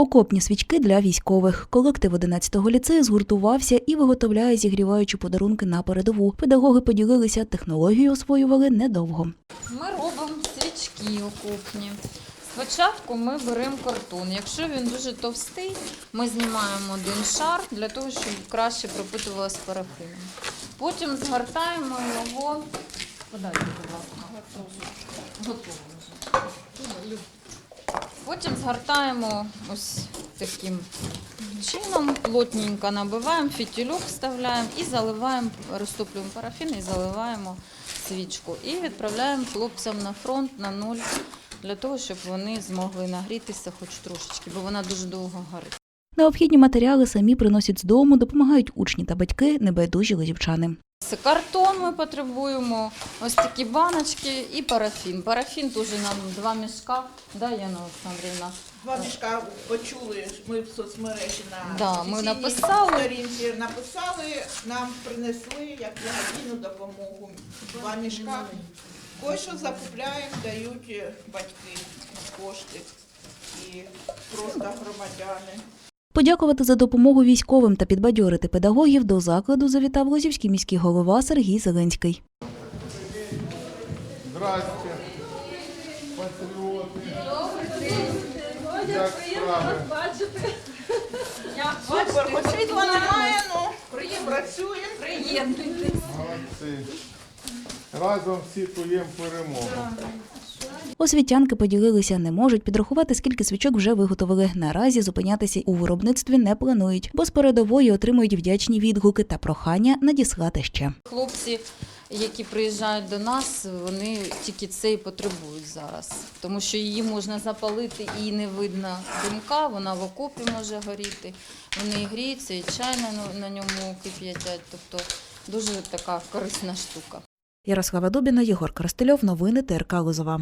Окопні свічки для військових. Колектив 11-го ліцею згуртувався і виготовляє зігріваючі подарунки на передову. Педагоги поділилися, технологію освоювали недовго. Ми робимо свічки окопні. Спочатку ми беремо картон. Якщо він дуже товстий, ми знімаємо один шар для того, щоб краще пропитувалося парафіном. Потім згортаємо його. Подайте, будь ласка. Готово. Потім згортаємо ось таким чином, плотненько набиваємо, фітільок вставляємо і заливаємо, розтоплюємо парафін і заливаємо свічку. І відправляємо хлопцям на фронт на нуль для того, щоб вони змогли нагрітися хоч трошечки, бо вона дуже довго горить. Необхідні матеріали самі приносять з дому, допомагають учні та батьки, небайдужі лозівчани. Це картон ми потребуємо, ось такі баночки і парафін. Парафін теж нам два мішка. Да, Яна Олександрівна? Два мішка почули, ми в соцмережі на Да, ми написали. сторінці написали, нам принесли як благодійну допомогу. Два мішка. Кое-що закупляємо, дають батьки кошти і просто громадяни. Подякувати за допомогу військовим та підбадьорити педагогів до закладу завітав Лозівський міський голова Сергій Зеленський. Здрасте. Патріоти. Як справи? Супер, хоч світла немає, ну працюємо. Приєднуйтесь. Молодці. Разом всі туєм перемогу. Освітянки поділилися, не можуть підрахувати, скільки свічок вже виготовили. Наразі зупинятися у виробництві не планують, бо з передової отримують вдячні відгуки та прохання надіслати ще. Хлопці, які приїжджають до нас, вони тільки це і потребують зараз, тому що її можна запалити і не видно димка, вона в окопі може горіти, вони і гріються, і чай на, ньому кип'ятять, тобто дуже така корисна штука. Ярослава Дубіна, Єгор Коростельов. Новини ТРК Лозова.